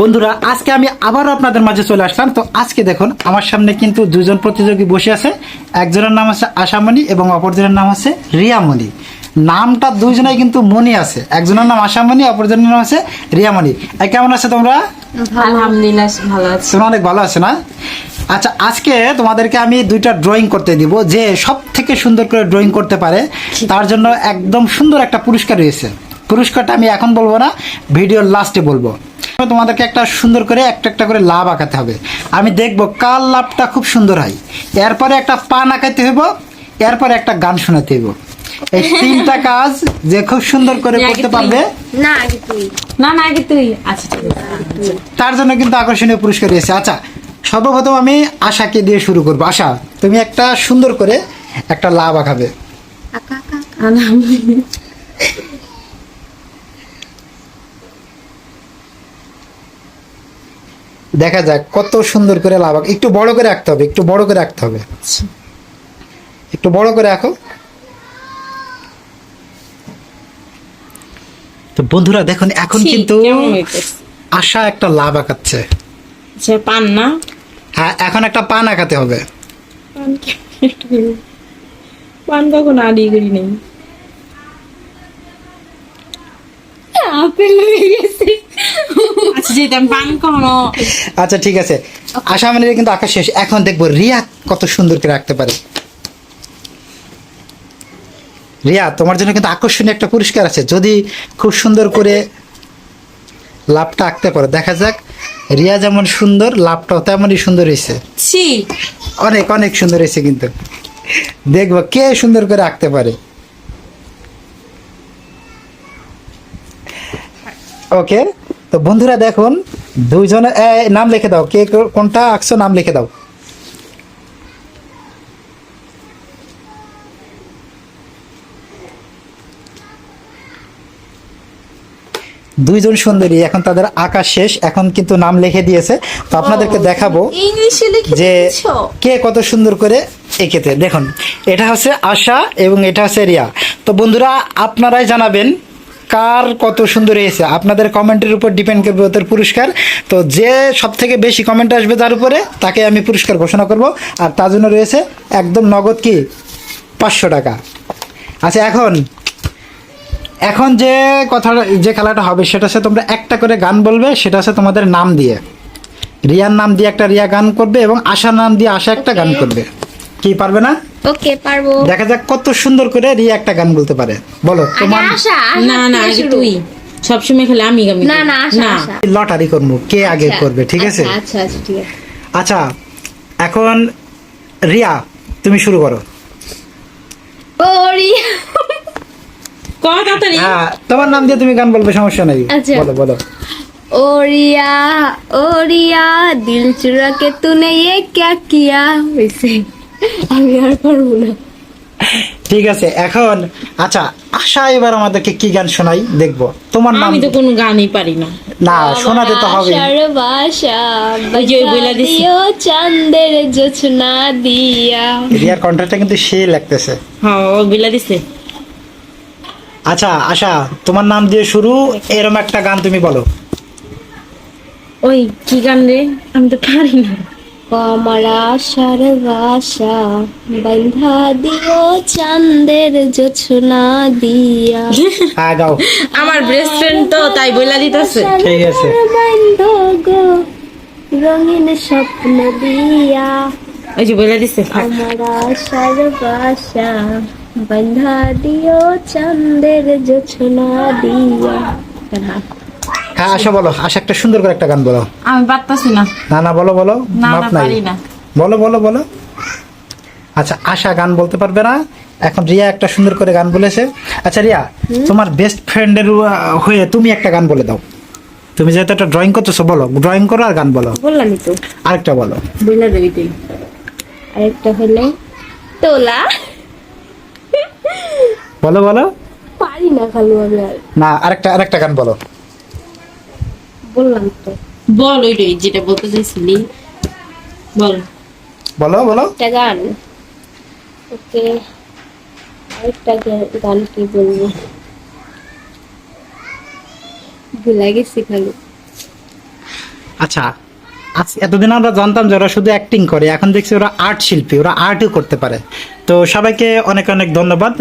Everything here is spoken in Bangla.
বন্ধুরা আজকে আমি আবারও আপনাদের মাঝে চলে আসলাম। তো আজকে দেখুন আমার সামনে কিন্তু দুজন প্রতিযোগী বসে আছে। একজনের নাম আছে আশামণি এবং অপরজনের নাম আছে রিয়ামণি। নামটা দুইজনেই কিন্তু মনি আছে। একজনের নাম আশামণি অপরজনের নাম আছে রিয়ামণি। কেমন আছে তোমরা? আলহামদুলিল্লাহ ভালো আছি। তোমরা অনেক ভালো আছে না? আচ্ছা আজকে তোমাদেরকে আমি দুইটা ড্রয়িং করতে দিব যে সব থেকে সুন্দর করে ড্রয়িং করতে পারে। তার জন্য একদম সুন্দর একটা পুরস্কার রয়েছে। পুরস্কারটা আমি এখন বলব না ভিডিওর লাস্টে বলব। তোমাদেরকে একটা সুন্দর করে একটা একটা করে লাভ আঁকাতে হবে। আমি দেখব কার লাভটা খুব সুন্দর হয়। এরপরে একটা পান আঁকাতে হইব এরপরে একটা গান শোনাতে হইব। এই তিনটা কাজ যে খুব সুন্দর করে করতে পারবে। না আগে তুই। না না আগে তুই। আচ্ছা তার জন্য কিন্তু আকর্ষণীয় পুরস্কার রয়েছে। আচ্ছা সর্বপ্রথম আমি আশাকে দিয়ে শুরু করব। আশা তুমি একটা সুন্দর করে একটা লাভ আঁকাবে আকা আকা আলহামদুলিল্লাহ দেখা যাক কত সুন্দর করে লাভ একটু বড় করে আঁকতে হবে একটু বড় করে আঁকতে হবে। একটু বড় করে আঁকো। তো বন্ধুরা দেখুন এখন কিন্তু আশা একটা লাভ আঁকাচ্ছে। আচ্ছা পান না? হ্যাঁ এখন একটা পান আঁকাতে হবে। পান কখন আদি করি নেই। আপেল হয়ে গেছে। আচ্ছা ঠিক আছে। আশা মানে কিন্তু আঁকা শেষ। এখন দেখব রিয়া কত সুন্দর করে আঁকতে পারে। রিয়া তোমার জন্য কিন্তু আকর্ষণীয় একটা পুরস্কার আছে। যদি খুব সুন্দর করে লাভটা আঁকতে পারো। দেখা যাক রিয়া যেমন সুন্দর লাভটাও তেমনই সুন্দর হয়েছে। অনেক অনেক সুন্দর হয়েছে কিন্তু। দেখব কে সুন্দর করে আঁকতে পারে। ওকে? তো বন্ধুরা দেখুন দুইজনে নাম লিখে দাও। কে কোনটা আঁকছো নাম লিখে দাও। দুইজন সুন্দরী এখন তাদের আঁকা শেষ এখন কিন্তু নাম লিখে দিয়েছে। তো আপনাদেরকে দেখাবো ইংলিশে লিখে যে কে কত সুন্দর করে এঁকেতে দেখুন এটা হচ্ছে আশা এবং এটা হচ্ছে রিয়া। তো বন্ধুরা আপনারাই জানাবেন কার কত সুন্দর হয়েছে? আপনাদের কমেন্টের উপর ডিপেন্ড করবে ওদের পুরস্কার। তো যে সব থেকে বেশি কমেন্ট আসবে তার উপরে, তাকে আমি পুরস্কার ঘোষণা করব। আর তার জন্য রয়েছে একদম নগদ কি? পাঁচশো টাকা। আচ্ছা এখন এখন যে কথা, যে খেলাটা হবে, সেটা হচ্ছে তোমরা একটা করে গান বলবে, সেটা হচ্ছে তোমাদের নাম দিয়ে। রিয়ার নাম দিয়ে একটা রিয়া গান করবে এবং আশার নাম দিয়ে আশা একটা গান করবে। কি পারবে না? ওকে পারবো দেখা যাক কত সুন্দর করে রিয়া একটা গান বলতে পারে বলো আগে তোমার আশা না না আগে তুই সবসময় খেলে আমি আমি না না আশা আশা লটারি করবো কে আগে আচ্ছা, করবে ঠিক আছে আচ্ছা আচ্ছা আচ্ছা, ঠিক আছে আচ্ছা এখন রিয়া তুমি শুরু করো ওরি কত তাড়াতাড়ি হ্যাঁ তোমার নাম দিয়ে তুমি গান বলবে সমস্যা নেই আচ্ছা। বলো বলো ओरिया ओरिया दिल चुरा के तूने ये क्या किया वैसे আমি আর পারব না। ঠিক আছে এখন আচ্ছা আশা এবার আমাদেরকে কি গান শোনাই? দেখব। তোমার নাম? আমি তো কোনো গানই পারি না। না শোনাতে তো হবে চাঁদের জোছনা দিয়া। রিয়ার কন্ট্রাক্টটা কিন্তু সে লাগতেছে। হ্যাঁ ও বিলা দিছে। আচ্ছা আশা তোমার নাম দিয়ে শুরু এরম একটা গান তুমি বলো। ওই কি গান রে? আমি তো পারি না। আমার আশার বাসা বন্ধা দিও চাঁদের জোছনা দিয়া। হ্যাঁ গাও। আমার বেস্ট ফ্রেন্ড তো তাই বইলা দিতেছে। ঠিক আছে। বন্ধ গো রঙিন স্বপ্ন দিয়া। ওই যে বইলা দিছে। আমার আশার বাসা বন্ধা দিও চাঁদের জোছনা দিয়া। হ্যাঁ আশা বলো। আশা একটা সুন্দর করে একটা গান বলো। আমি পারতাছি না। না না বলো বলো। না মাপ না নাই। পারি না। বলো বলো বলো। আচ্ছা আশা গান বলতে পারবে না। এখন রিয়া একটা সুন্দর করে গান বলেছে। আচ্ছা রিয়া তোমার বেস্ট ফ্রেন্ডের হয়ে তুমি একটা গান বলে দাও। তুমি যেহেতু একটা ড্রয়িং করতেছো বলো। ড্রয়িং করো আর গান বলো। বললামই তো। আরেকটা বলো। বইলা দেবি তুই। আরেকটা হলো তোলা। বলো বলো। পারি না খালু আমি আর। না আরেকটা আরেকটা গান বলো। বললাম তো। বল ওইটাই যেটা বলতে চাইছিলি। বল। বলো বলো। একটা গান। ওকে আরেকটা গান কি বলব? ভুলে গেছি খালু। আচ্ছা এতদিন আমরা জানতাম যে ওরা শুধু অ্যাক্টিং করে এখন দেখছি ওরা আর্ট শিল্পী ওরা আর্টও করতে পারে। তো সবাইকে অনেক অনেক ধন্যবাদ।